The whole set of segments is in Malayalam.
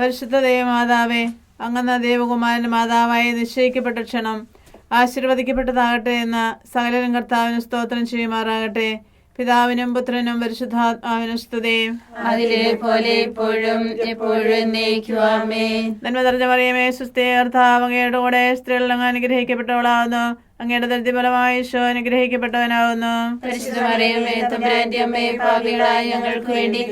പരിശുദ്ധ ദേവമാതാവേ അങ്ങന്ന ദേവകുമാരൻ മാതാവായി നിശ്ചയിക്കപ്പെട്ട ക്ഷണം ആശീർവദിക്കപ്പെട്ടതാകട്ടെ എന്ന സകലരും കർത്താവിന് സ്തോത്രം ചെയ്യുമാറാകട്ടെ. പിതാവിനും പുത്രനും പരിശുദ്ധാത്മാവിനും സ്തുതയും അതിലെ പോലെ ഇപ്പോഴും എപ്പോഴും എന്നേക്കുവാമേ നന്മ നിറഞ്ഞ പറയുമേ സുസ്ഥേ കർത്താവ് അങ്ങയുടെ കൂടെ സ്ത്രീകൾ അങ്ങ് അനുഗ്രഹിക്കപ്പെട്ടവളാവുന്നു. അങ്ങയുടെ ദരിദ്ര ഫലമായ ഈശോ അനുഗ്രഹിക്കപ്പെട്ടവനാവുന്നു. പാപികളായ ഞങ്ങൾക്ക് വേണ്ടി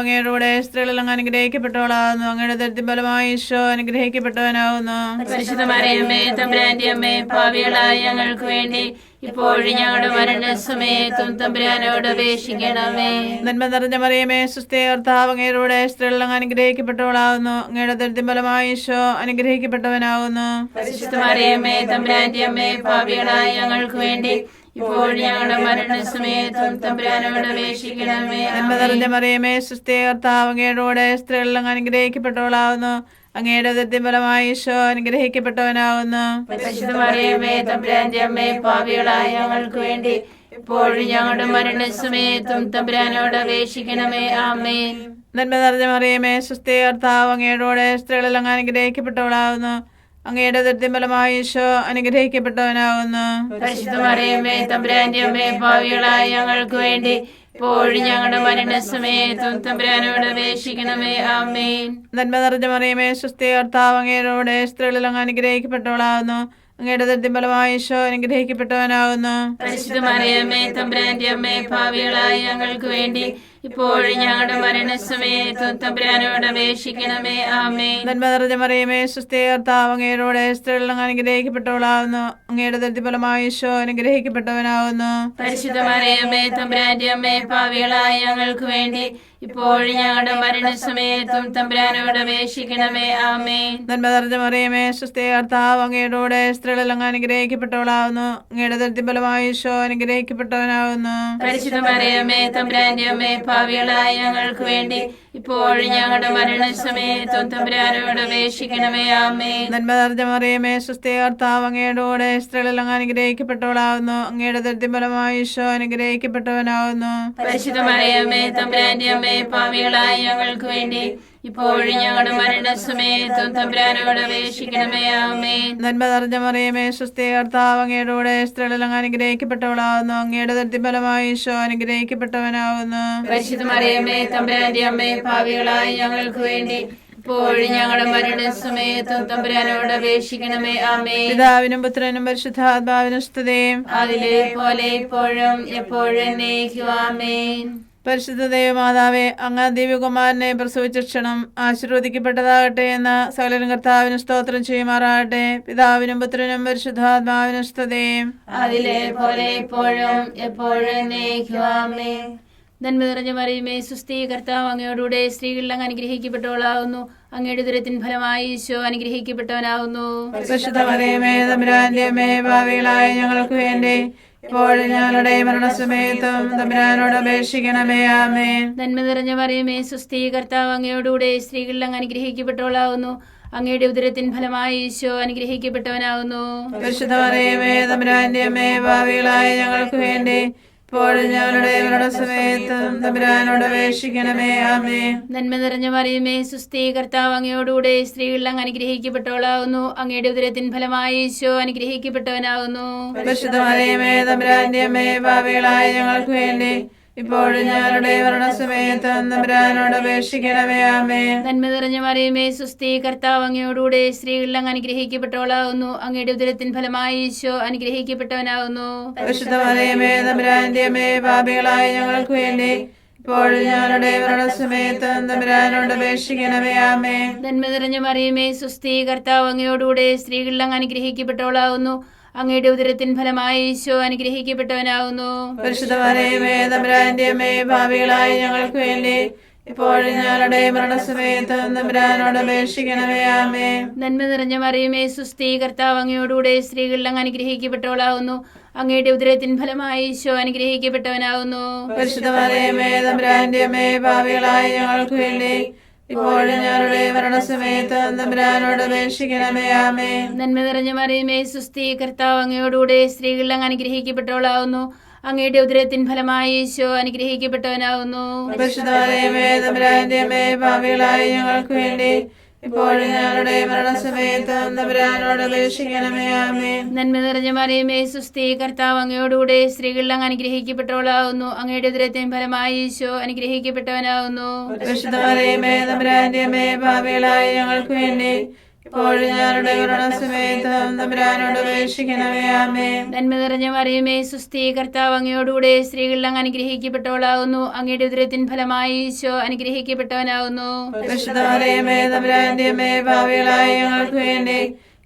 അങ്ങയുടെ കൂടെ സ്ത്രീകൾ അങ്ങ് അനുഗ്രഹിക്കപ്പെട്ടവളാവുന്നു. അങ്ങയുടെ ദൃതി ഫലമായി ഈശോ അനുഗ്രഹിക്കപ്പെട്ടവനാവുന്നു. പരിശുദ്ധ മറിയമേ തമ്പുരാന്റെ അമ്മേ പാപികളായ ഞങ്ങൾക്ക് വേണ്ടി ഇപ്പോഴും ഞങ്ങളുടെ മരണസമയത്തും തമ്പുരാനോട് അപേക്ഷിക്കണമേ. നന്മ നിറഞ്ഞ മറിയമേ സുസ്ഥേ കർത്താവ് അങ്ങയുടെ അങ്ങ് അനുഗ്രഹിക്കപ്പെട്ടവളാവുന്നു. അങ്ങയുടെ ദരിദ്ര ഈശോ അനുഗ്രഹിക്കപ്പെട്ടവനാവുന്നു. മറിയമേ തമ്പുരാന്റെ അമ്മേ പാപികളായ ഞങ്ങൾക്ക് വേണ്ടി ഇപ്പോഴും ഞങ്ങളുടെ മരണസമയത്തും തമ്പുരാനോട് അപേക്ഷിക്കണമേ. നന്മ നിറഞ്ഞ മറിയമേ സുസ്ഥേ കർത്താവ് അങ്ങയുടെ കൂടെ അനുഗ്രഹിക്കപ്പെട്ടവളാവുന്നു. അങ്ങയുടെ ദരിദ്ര ഫലമായി ഈശോ അനുഗ്രഹിക്കപ്പെട്ടവനാവുന്നു പാപികളായ ഞങ്ങൾക്ക് വേണ്ടി ഇപ്പോഴും ഞങ്ങളുടെ മരണസമയത്തും തമ്പുരാനോട് അപേക്ഷിക്കണമേ. ആമേൻ. നന്മ നിറഞ്ഞ മറിയമേ സുസ്ഥേ കർത്താവ് അങ്ങയുടെ സ്ത്രീകളിൽ അങ്ങ് അനുഗ്രഹിക്കപ്പെട്ടവളാവുന്നു അങ്ങയുടെ ദൃത്യഫലമായി ഈശോ അനുഗ്രഹിക്കപ്പെട്ടവനാവുന്നു പരിശുദ്ധ മറിയമേ തമ്പുരാന്റെ അമ്മേ ഭാവികളായ ഞങ്ങൾക്ക് വേണ്ടി ഇപ്പോഴും ഞങ്ങളുടെ മരണസമയത്തും തമ്പുരാനോട് അപേക്ഷിക്കണമേ. ആമേൻ. നന്മ നിറഞ്ഞ മറിയമേ സുസ്ഥേ കർത്താവ് അങ്ങയുടെ കൂടെ സ്ത്രീകളിൽ അങ്ങ് അനുഗ്രഹിക്കപ്പെട്ടവളാകുന്നു. അങ്ങയുടെ ഈശോ അനുഗ്രഹിക്കപ്പെട്ടവനാകുന്നു. പരിശുദ്ധ തമ്പുരാന്റെ അമ്മേ പാപികളായ ഞങ്ങൾക്ക് വേണ്ടി ഇപ്പോഴും ഞങ്ങളുടെ മരണസമയത്തും തമ്പുരാനോട് അപേക്ഷിക്കണമേ. ആമേൻ. നന്മ മറിയമേ അനുഗ്രഹിക്കപ്പെട്ടവളാവുന്നു. അങ്ങയുടെ ഈശോ അനുഗ്രഹിക്കപ്പെട്ടവനാവുന്നു. പരിശുദ്ധ മറിയമേ തമ്പുരാന്റെ അമ്മേ പാവികളായ ഞങ്ങൾക്ക് വേണ്ടി ഇപ്പോഴും ഞങ്ങളുടെ മരണസമയത്തും തമ്പുരാനോട് അപേക്ഷിക്കണമേ. ആമേ നന്മ നിറഞ്ഞ മറിയമേ സുസ്ഥേ കർത്താവ് അങ്ങയുടെ സ്ത്രീകളിൽ അങ്ങ് അനുഗ്രഹിക്കപ്പെട്ടവളാവുന്നു. അങ്ങയുടെ ദൃത്യഫലമായി ഈശോ അനുഗ്രഹിക്കപ്പെട്ടവനാവുന്നു. പരിശുദ്ധ മറിയമേ തമ്പുരാന്റെ അമ്മേ പാവികളായ ഞങ്ങൾക്ക് വേണ്ടി ഇപ്പോഴും ഞങ്ങളുടെ മരണസമയത്ത് തമ്പുരാനോട് അപേക്ഷിക്കണമേ നന്മ കർത്താവ് അങ്ങയുടെ സ്ത്രീകളിൽ അങ്ങ് അനുഗ്രഹിക്കപ്പെട്ടവളാവുന്നു. അങ്ങയുടെ ദൃത്യഫലമായി ഈശോ അനുഗ്രഹിക്കപ്പെട്ടവനാവുന്നു. തമ്പുരാന്റെ അമ്മേ പാവികളായ ഞങ്ങൾക്ക് വേണ്ടി ഇപ്പോഴും ഞങ്ങളുടെ മരണസമയത്തും തമ്പുരാനോട് അപേക്ഷിക്കണമേ ആമേൻ. നന്മ നിറഞ്ഞ മറിയമേ സ്വസ്തി കർത്താവ് അങ്ങയുടെ അങ്ങ് അനുഗ്രഹിക്കപ്പെട്ടവളാവുന്നു. അങ്ങയുടെ ദൃത്യഫലമായി ഈശോ അനുഗ്രഹിക്കപ്പെട്ടവനാവുന്നു. പരിശുദ്ധ തമ്പുരാന്റെ അമ്മയെ ഭാവികളായി ഞങ്ങൾക്ക് വേണ്ടി ഇപ്പോഴും ഞങ്ങളുടെ മരണസമയത്തും തമ്പുരാനോട് അപേക്ഷിക്കണമേ ആമേ പിതാവിനും പുത്രനും പരിശുദ്ധാത്മാവിനും സ്തുതയും. അതിലെ പോലെ ഇപ്പോഴും എപ്പോഴും ആമേൻ. പരിശുദ്ധ ദേവമാതാവെ അങ്ങ് ദിവ്യകുമാരനെ പ്രസവിച്ച ക്ഷണം ആശീർവദിക്കപ്പെട്ടതാകട്ടെ എന്ന സകലരും കർത്താവിന് സ്തോത്രം ചെയ്യുമാറാകട്ടെ. പിതാവിനും പുത്രനും പരിശുദ്ധാത്മാവിനും സ്തുതയും അതിലെ പോലെ ഇപ്പോഴും എപ്പോഴും എന്നേക്കും. ആമേൻ. നന്മ നിറഞ്ഞ മറിയുമേ സുസ്ഥി കർത്താവ് അങ്ങയോടുകൂടെ സ്ത്രീകളിൽ അങ്ങ് അനുഗ്രഹിക്കപ്പെട്ടവളാകുന്നു അങ്ങയുടെ ദുരത്തിൻ ഫലമായി ഈശോ അനുഗ്രഹിക്കപ്പെട്ടവനാകുന്നു ഞങ്ങൾക്ക് വേണ്ടി ഇപ്പോഴും ഞങ്ങളുടെ മരണസമയത്തും തമ്പുരാനോട് അപേക്ഷിക്കണമേ ആമേ നന്മ നിറഞ്ഞ മറിയമേ സുസ്ഥി കർത്താവ് അങ്ങയോടുകൂടെ സ്ത്രീകളിൽ അങ്ങ് അനുഗ്രഹിക്കപ്പെട്ടവളാവുന്നു. അങ്ങയുടെ ഉദരത്തിൻ ഫലമായി ഈശോ അനുഗ്രഹിക്കപ്പെട്ടവനാവുന്നു. പരിശുദ്ധ മറിയമേ തമ്പുരാന്റെ അമ്മേ ഭാവികളായ ഞങ്ങൾക്ക് വേണ്ടി ഇപ്പോഴും ഞങ്ങളുടെ മരണസമയത്തും തമ്പുരാനോട് അപേക്ഷിക്കണമേ. ആമേ നന്മ നിറഞ്ഞ മറിയമേ സുസ്ഥീ കർത്താവ് അങ്ങയോടുകൂടെ സ്ത്രീകളിൽ അങ്ങ് അനുഗ്രഹിക്കപ്പെട്ടവളാകുന്നു. അങ്ങയുടെ ഉദരത്തിൻ ഫലമായി ഈശോ അനുഗ്രഹിക്കപ്പെട്ടവനാകുന്നു. പരിശുദ്ധ മറിയമേ തമ്പുരാന്റെ അമ്മേ ഭാവികളായ ഞങ്ങൾക്ക് വേണ്ടി ഇപ്പോഴും ഞങ്ങളുടെ മരണസമയത്തും തമ്പുരാനോട് അപേക്ഷിക്കണമേ ആമേ നന്മ നിറഞ്ഞ മറിയമേ സുസ്ഥി കർത്താവ് അങ്ങയോടുകൂടെ സ്ത്രീകളിൽ അങ്ങ് അനുഗ്രഹിക്കപ്പെട്ടവളാവുന്നു. അങ്ങയുടെ ഉദരത്തിൻ ഫലമായി ഈശോ അനുഗ്രഹിക്കപ്പെട്ടവനാവുന്നു. പരിശുദ്ധ മറിയമേ തമ്പുരാന്റെ അമ്മേ പാപികളായ ഞങ്ങൾക്ക് വേണ്ടി ഇപ്പോഴും ഞങ്ങളുടെ മരണസമയത്തും തമ്പുരാനോട് അപേക്ഷിക്കണമേ ആമേ നന്മ നിറഞ്ഞ മറിയമേ സുസ്ഥി കർത്താവ് അങ്ങയോടുകൂടെ സ്ത്രീകളിൽ അങ്ങ് അനുഗ്രഹിക്കപ്പെട്ടവളാവുന്നു. അങ്ങയുടെ ഉദരത്തിൻ ഫലമായി ഈശോ അനുഗ്രഹിക്കപ്പെട്ടവനാകുന്നു. പരിശുദ്ധ മറിയമേ തമ്പുരാന്റെ അമ്മേ പാപികളായ ഞങ്ങൾക്ക് വേണ്ടി ഇപ്പോൾ ഞങ്ങളുടെ മരണസമയത്ത് തമ്പുരാനോട് അപേക്ഷിക്കണമേ ആമേ നന്മ നിറഞ്ഞ മറിയുമേ സുസ്ഥി കർത്താവ് അങ്ങയോടുകൂടെ സ്ത്രീകളിൽ അങ്ങ് അനുഗ്രഹിക്കപ്പെട്ടവളാകുന്നു. അങ്ങയുടെ ഉദരത്തിൻ ഫലമായി ഈശോ അനുഗ്രഹിക്കപ്പെട്ടവനാകുന്നു. പരിശുദ്ധ മറിയമേ തമ്പുരാന്റെ അമ്മേ ഭാവികളായി ഞങ്ങൾക്ക് വേണ്ടി ഇപ്പോഴും ഞങ്ങളുടെ മരണസമയത്ത് തമ്പുരാനോട് അപേക്ഷിക്കണമേ ആമേ നന്മ നിറഞ്ഞ മറിയമേ സുസ്ഥി കർത്താവ് അങ്ങയോടുകൂടെ സ്ത്രീകളിൽ അങ്ങ് അനുഗ്രഹിക്കപ്പെട്ടവളാവുന്നു. അങ്ങയുടെ ഉദരത്തിൻ ഫലമായി ഈശോ അനുഗ്രഹിക്കപ്പെട്ടവനാവുന്നു. തമ്പുരാന്റെ അമ്മേ ഭാവികളായ ഞങ്ങൾക്ക് വേണ്ടി ഇപ്പോഴും ഞങ്ങളുടെ മരണസമയത്ത് തമ്പുരാനോട് അപേക്ഷിക്കണമേ ആമേ നന്മ നിറഞ്ഞ മറിയമേ സുസ്ഥി കർത്താവ് അങ്ങയോടുകൂടെ സ്ത്രീകളിൽ അങ്ങ് അനുഗ്രഹിക്കപ്പെട്ടവളാകുന്നു അങ്ങയുടെ ദുരത്തെയും ഫലമായി ഈശോ അനുഗ്രഹിക്കപ്പെട്ടവനാകുന്നു പരിശുദ്ധമറിയമേ തമ്പുരാന്റെ അമ്മേ ഭാവികളായ ഞങ്ങൾക്ക് വേണ്ടി ഇപ്പോഴും ഞങ്ങളുടെ മരണസമയത്ത് തമ്പുരാനോട് അപേക്ഷിക്കണമേ ആമേ നന്മ നിറഞ്ഞ മറിയമേ സുസ്ഥി കർത്താവ് അങ്ങയോടുകൂടെ സ്ത്രീകളിൽ അങ്ങ് അനുഗ്രഹിക്കപ്പെട്ടവളാകുന്നു. അങ്ങയുടെ ഉദരത്തിൻ ഫലമായി ഈശോ അനുഗ്രഹിക്കപ്പെട്ടവനാകുന്നു. പരിശുദ്ധമറിയമേ തമ്പുരാന്റെ അമ്മേ ഭാവികളായ ഞങ്ങൾക്ക് വേണ്ടി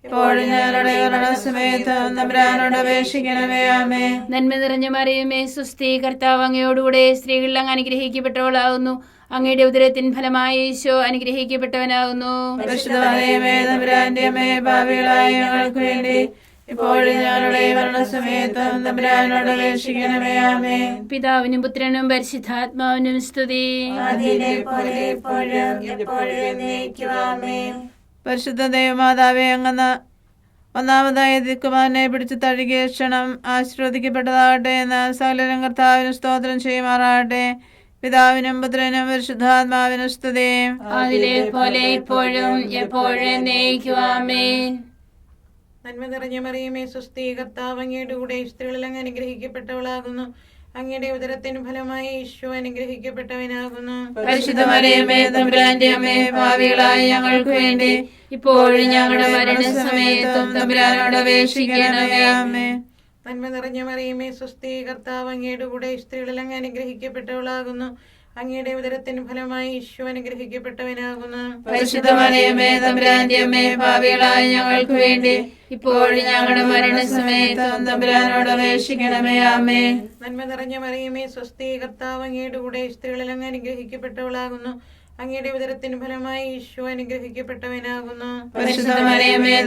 ഇപ്പോഴും ഞങ്ങളുടെ മരണസമയത്ത് തമ്പുരാനോട് അപേക്ഷിക്കണമേ ആമേ നന്മ നിറഞ്ഞ മറിയമേ സുസ്ഥി കർത്താവ് അങ്ങയോടുകൂടെ സ്ത്രീകളിൽ അങ്ങ് അനുഗ്രഹിക്കപ്പെട്ടവളാകുന്നു. അങ്ങയുടെ ഉദരത്തിൻ ഫലമായ ഈശോ അനുഗ്രഹിക്കപ്പെട്ടവനാകുന്നു. വേണ്ടി ഇപ്പോഴും ഞങ്ങളുടെ മരണസമയത്ത് തമ്പുരാനോട് അപേക്ഷിക്കണമേ ആമേ പിതാവിനും പുത്രനും പരിശുദ്ധാത്മാവിനും സ്തുതി. പരിശുദ്ധ ദേവമാതാവേ അങ്ങനെ ഒന്നാമതായി ദിക്കുമാരനെ പിടിച്ചു തഴുകിയ ക്ഷണം ആശീർവദിക്കപ്പെട്ടതാകട്ടെ എന്ന് സകലരും കർത്താവിന് സ്തോത്രം ചെയ്യുമാറാകട്ടെ. പിതാവിനും പുത്രനും പരിശുദ്ധാത്മാവിനും സ്തുതി. അതിലെ പോലെ ഇപ്പോഴും എപ്പോഴും നയിക്കുവാമേ നന്മ നിറഞ്ഞ മറിയമേ സുസ്ഥി കർത്താവ് അങ്ങയുടെ കൂടെ സ്ത്രീകളിൽ അങ്ങ് അനുഗ്രഹിക്കപ്പെട്ടവളാകുന്നു. അങ്ങയുടെ ഉദരത്തിന് ഫലമായി ഈശോ അനുഗ്രഹിക്കപ്പെട്ടവനാകുന്നു. പരിശുദ്ധ മറിയമേ തമ്പുരാന്റെ അമ്മേ ഭാവികളായ ഞങ്ങൾക്ക് വേണ്ടി ഇപ്പോഴും ഞങ്ങളുടെ മരണസമയത്തും തമ്പുരാനോട് അപേക്ഷിക്കണമേ. ആമേ നന്മ നിറഞ്ഞ മറിയമേ സ്വസ്തി കർത്താവ് അങ്ങയുടെ കൂടെ സ്ത്രീകളിൽ അങ്ങ് അനുഗ്രഹിക്കപ്പെട്ടവളാകുന്നു. അങ്ങയുടെ ഉദരത്തിന് ഫലമായി ഈശോ അനുഗ്രഹിക്കപ്പെട്ടവനാകുന്നു. പരിശുദ്ധ മറിയമേ തമ്പുരാന്റെ അമ്മേ ഭാവികളായ ഞങ്ങൾക്ക് വേണ്ടി ഇപ്പോഴും ഞങ്ങളുടെ മരണസമയത്ത് തമ്പുരാനോട് അപേക്ഷിക്കണമേ അമ്മേ നന്മ നിറഞ്ഞ മറിയമേ സ്വസ്തി കർത്താവ് അങ്ങയുടെ കൂടെ സ്ത്രീകളിൽ അങ്ങ് അനുഗ്രഹിക്കപ്പെട്ടവളാകുന്നു. അങ്ങയുടെ ഉദരത്തിന് ഫലമായി ഈശോ അനുഗ്രഹിക്കപ്പെട്ടവനാകുന്നു.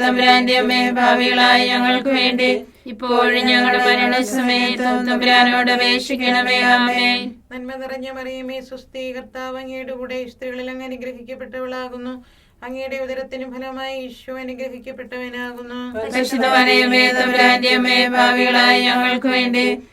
തമ്പുരാന്റെ അമ്മേ ഭാവികളായ ഞങ്ങൾക്ക് വേണ്ടി ഇപ്പോഴും ഞങ്ങളുടെ മരണസമയത്തും തമ്പുരാനോട് അപേക്ഷിക്കണമേ ആമേ നന്മ നിറഞ്ഞ മറിയമേ സുസ്ഥി കർത്താവ് അങ്ങയുടെ കൂടെ സ്ത്രീകളിൽ അങ്ങ് അനുഗ്രഹിക്കപ്പെട്ടവളാകുന്നു. അങ്ങയുടെ ഉദരത്തിന് ഫലമായി ഈശോ അനുഗ്രഹിക്കപ്പെട്ടവനാകുന്നു. തമ്പുരാന്റെ അമ്മേ ഭാവികളായ ഞങ്ങൾക്ക് വേണ്ടി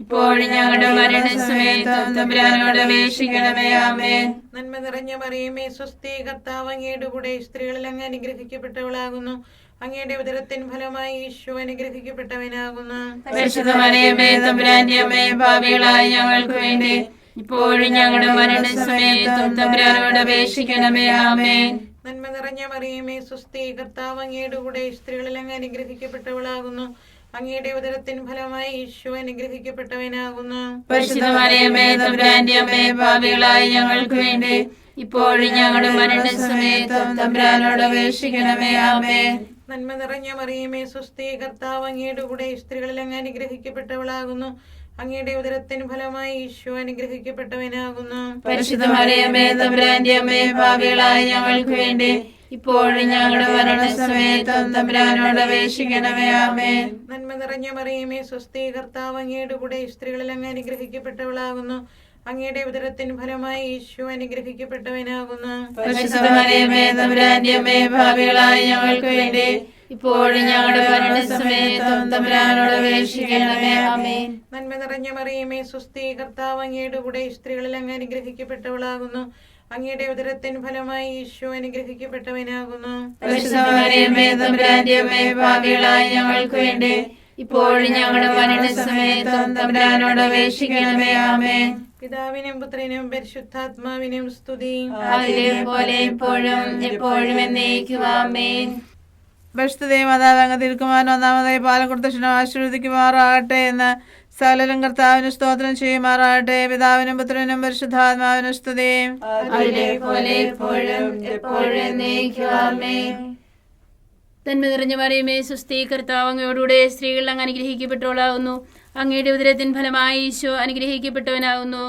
ഇപ്പോഴും ഞങ്ങളുടെ മരണസമയത്ത് തമ്പുരാനോട് അപേക്ഷിക്കണമേ ആമേ നന്മ നിറഞ്ഞ മറിയമേ സ്വസ്തി കർത്താവ് അങ്ങയുടെ കൂടെ സ്ത്രീകളിൽ അങ്ങ് അനുഗ്രഹിക്കപ്പെട്ടവളാകുന്നു. അങ്ങയുടെ ഉദരത്തിൻ ഫലമായി ഈശോ അനുഗ്രഹിക്കപ്പെട്ടവനാകുന്നു. പരിശുദ്ധ മറിയമേ തമ്പുരാന്റെ അമ്മേ ഭാവികളായ ഞങ്ങൾക്ക് വേണ്ടി ഇപ്പോഴും ഞങ്ങളുടെ മരണസമയത്തും തമ്പുരാനോട് അപേക്ഷിക്കണമേ ആമേ നന്മ നിറഞ്ഞ മറിയമേ സ്വസ്തി കർത്താവ് അങ്ങയുടെ കൂടെ സ്ത്രീകളിൽ അങ്ങ് അനുഗ്രഹിക്കപ്പെട്ടവളാകുന്നു. അങ്ങയുടെ ഉദരത്തിൻ ഫലമായി ഈശോ അനുഗ്രഹിക്കപ്പെട്ടവനാകുന്നു. ഭാവികളായ ഞങ്ങൾക്ക് വേണ്ടി ഇപ്പോഴും ഞങ്ങളുടെ മരണസമയത്തും തമ്പുരാനോട് അപേക്ഷിക്കണമേ ആമേ നന്മ നിറഞ്ഞ മറിയമേ സുസ്ഥി കർത്താവ് അങ്ങയുടെ കൂടെ സ്ത്രീകളിൽ അങ്ങ് അനുഗ്രഹിക്കപ്പെട്ടവളാകുന്നു. അങ്ങയുടെ ഉദരത്തിന് ഫലമായി ഈശോ അനുഗ്രഹിക്കപ്പെട്ടവനാകുന്നു. പരിശുദ്ധ മറിയമേ തമ്പുരാന്റെ അമ്മയെ ഭാവികളായ ഞങ്ങൾക്ക് വേണ്ടി ഇപ്പോഴും ഞങ്ങളുടെ മരണസമയത്തും തമ്പുരാനോട് അപേക്ഷിക്കണമേ ആമേ നന്മ നിറഞ്ഞ മറിയമേ സ്വസ്തി കർത്താവ് അങ്ങയുടെ കൂടെ സ്ത്രീകളിൽ അങ്ങ് അനുഗ്രഹിക്കപ്പെട്ടവളാകുന്നു. അങ്ങയുടെ ഉദരത്തിന് ഫലമായി ഈശോ അനുഗ്രഹിക്കപ്പെട്ടവനാകുന്നു. പരിശുദ്ധ മറിയമേ തമ്പുരാന്റെ അമ്മേ ഭാവികളായ ഞങ്ങൾക്ക് വേണ്ടി ഇപ്പോഴും ഞങ്ങളുടെ മരണസമയത്തും തമ്പുരാനോട് അപേക്ഷിക്കണമേ ആമേ നന്മ നിറഞ്ഞ മറിയമേ സ്വസ്തി കർത്താവ് അങ്ങയുടെ കൂടെ സ്ത്രീകളിൽ അങ്ങ് അനുഗ്രഹിക്കപ്പെട്ടവളാകുന്നു. അങ്ങയുടെ ഉദരത്തിൻ ഫലമായി ഈശോ അനുഗ്രഹിക്കപ്പെട്ടവനാകുന്നു. ഞങ്ങൾക്ക് വേണ്ടി ഇപ്പോഴും ഞങ്ങളുടെ മരണസമയത്തും തമ്പുരാനോട് അപേക്ഷിക്കണമേ ആമേ പിതാവിനും പുത്രനും പരിശുദ്ധാത്മാവിനും സ്തുതി. പോലെ ഇപ്പോഴും എപ്പോഴും എന്നേക്കും ആമേൻ. പരിശുദ്ധ മാതാവ് അങ്ങ് തിരുക്കുമാരൻ ഒന്നാമതായി പാലം കൊടുത്ത ക്ഷണം ആശീർവദിക്കുമാറാകട്ടെ എന്ന് സകലരും കർത്താവിന് സ്തോത്രം ചെയ്യുമാറാകട്ടെ. പിതാവിനും പുത്രനും പരിശുദ്ധാത്മാവിനും സ്തുതി. തന്മ നിറഞ്ഞ മറിയമേ സുസ്ഥി കർത്താവ് അങ്ങയോടുകൂടെ സ്ത്രീകൾ അങ്ങ് അനുഗ്രഹിക്കപ്പെട്ടവളാകുന്നു അങ്ങയുടെ ഉദരത്തിൻ ഫലമായി ഈശോ അനുഗ്രഹിക്കപ്പെട്ടവനാകുന്നു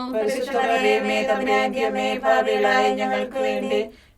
ഞങ്ങൾക്ക് വേണ്ടി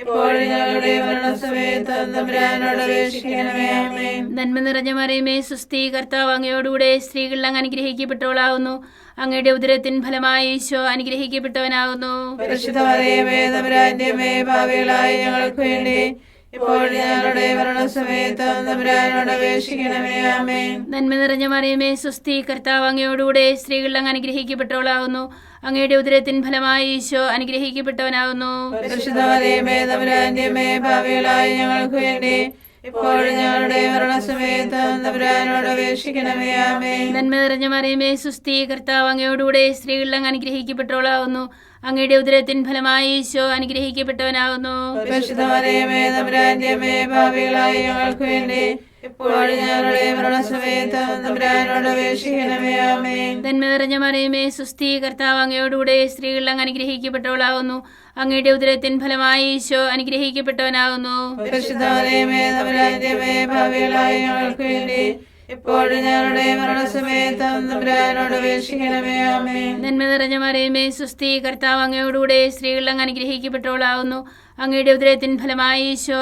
ഇപ്പോഴും ഞങ്ങളുടെ മരണസമയത്ത് തമ്പുരാനോട് അപേക്ഷിക്കണമേ. ആമേൻ. നന്മ നിറഞ്ഞ മറിയമേ സുസ്ഥി കർത്താവ് അങ്ങയോടുകൂടെ സ്ത്രീകളിൽ അങ്ങ് അനുഗ്രഹിക്കപ്പെട്ടവളാകുന്നു അങ്ങയുടെ ഉദരത്തിൻ ഫലമായി ഈശോ അനുഗ്രഹിക്കപ്പെട്ടവനാകുന്നു ഞങ്ങൾക്ക് വേണ്ടി ഞങ്ങളുടെ മരണസമയത്ത് തമ്പുരാനോട് അപേക്ഷിക്കണമേ? ആമേൻ. നന്മ നിറഞ്ഞ മറിയമേ സുസ്ഥി കർത്താവ് അങ്ങയോടുകൂടെ സ്ത്രീകൾ അങ്ങ് അനുഗ്രഹിക്കപ്പെട്ടവളാകുന്നു അങ്ങയുടെ ഉദരത്തിൻ ഫലമായി ഈശോ അനുഗ്രഹിക്കപ്പെട്ടവനാകുന്നു ഞങ്ങൾക്ക് വേണ്ടി ഇപ്പോഴും ഞങ്ങളുടെ മരണസമയത്ത് തമ്പുരാനോട് അപേക്ഷിക്കണമേ? ആമേൻ. നന്മ നിറഞ്ഞ മറിയമേ സുസ്ഥി കർത്താവ് അങ്ങയോടുകൂടെ സ്ത്രീകൾ അങ്ങ് അനുഗ്രഹിക്കപ്പെട്ടവളാവുന്നു. അങ്ങയുടെ ഉദരത്തിൻ ഫലമായി ഈശോ അനുഗ്രഹിക്കപ്പെട്ടവനാകുന്നു. ഞങ്ങൾക്ക് വേണ്ടി ഇപ്പോഴും ഞങ്ങളുടെ മരണസമയത്ത് തമ്പുരാനോട് അപേക്ഷിക്കണമേ ആമേൻ. നന്മ നിറഞ്ഞ മറിയമേ സുസ്ഥി കർത്താവ് അങ്ങയോടുകൂടെ സ്ത്രീകൾ അങ്ങ് അനുഗ്രഹിക്കപ്പെട്ടവളാകുന്നു. അങ്ങയുടെ ഉദരത്തിൻ ഫലമായി ഈശോ അനുഗ്രഹിക്കപ്പെട്ടവനാകുന്നു. ഞങ്ങൾക്ക് വേണ്ടി ഇപ്പോഴും ഞങ്ങളുടെ മരണസമയത്ത് തമ്പുരാനോട് അപേക്ഷിക്കണമേ. ആമേൻ. നന്മ നിറഞ്ഞ മറിയമേ സുസ്ഥി കർത്താവ് അങ്ങയോടുകൂടെ സ്ത്രീകൾ അങ്ങ് അനുഗ്രഹിക്കപ്പെട്ടവളാവുന്നു. അങ്ങയുടെ ഉദരത്തിൻ ഫലമായി ഈശോ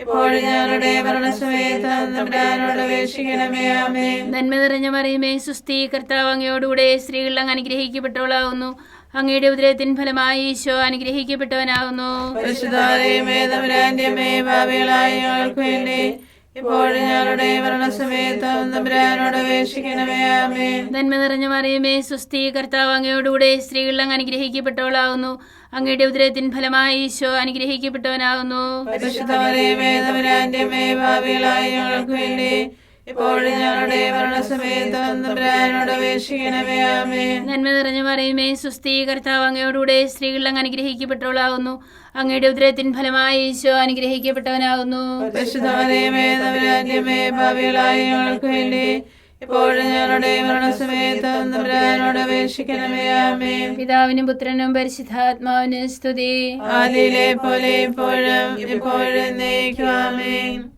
ഇപ്പോഴും ഞങ്ങളുടെ മരണസമയത്ത് തമ്പുരാനോട് അപേക്ഷിക്കണമേ. ആമേൻ. നന്മ നിറഞ്ഞ മറിയമേ സുസ്ഥി കർത്താവ് അങ്ങയോടുകൂടെ സ്ത്രീകൾ അങ്ങ് അനുഗ്രഹിക്കപ്പെട്ടവളാവുന്നു. അങ്ങയുടെ ഉദരത്തിൻ ഫലമായി ഈശോ അനുഗ്രഹിക്കപ്പെട്ടവനാകുന്നു. ഇപ്പോഴും ഞങ്ങളുടെ മരണസമയത്ത് തമ്പുരാനോട് അപേക്ഷിക്കണമേ നന്മ നിറഞ്ഞ മറിയമേ സുസ്ഥി കർത്താവ് അങ്ങയോടുകൂടെ സ്ത്രീകൾ അങ്ങ് അനുഗ്രഹിക്കപ്പെട്ടവളാകുന്നു. അങ്ങയുടെ ഉദരത്തിൻ ഫലമായി ഈശോ അനുഗ്രഹിക്കപ്പെട്ടവനാകുന്നു. പാപികളായ ഞങ്ങൾക്ക് വേണ്ടി ഞങ്ങളുടെ മരണസമയത്ത് അപേക്ഷിക്കണമേ നന്മ നിറഞ്ഞു പറയുമേ സുസ്ഥീ കർത്താവ് അങ്ങയോടുകൂടെ സ്ത്രീകൾ അങ്ങ് അനുഗ്രഹിക്കപ്പെട്ടവളാകുന്നു. അങ്ങയുടെ ഉദരത്തിൻ ഫലമായി ഈശോ അനുഗ്രഹിക്കപ്പെട്ടവനാകുന്നു. ഞങ്ങൾക്ക് വേണ്ടി ഞങ്ങളുടെ മരണസമയത്ത് തമ്പുരാനോട് അപേക്ഷിക്കണമേ ആമേൻ. പിതാവിനും പുത്രനും പരിശുദ്ധാത്മാവിനും സ്തുതി. ആദിയിലെ പോലെ ഇപ്പോഴും ഇപ്പോഴും എന്നേക്കും ആമേൻ.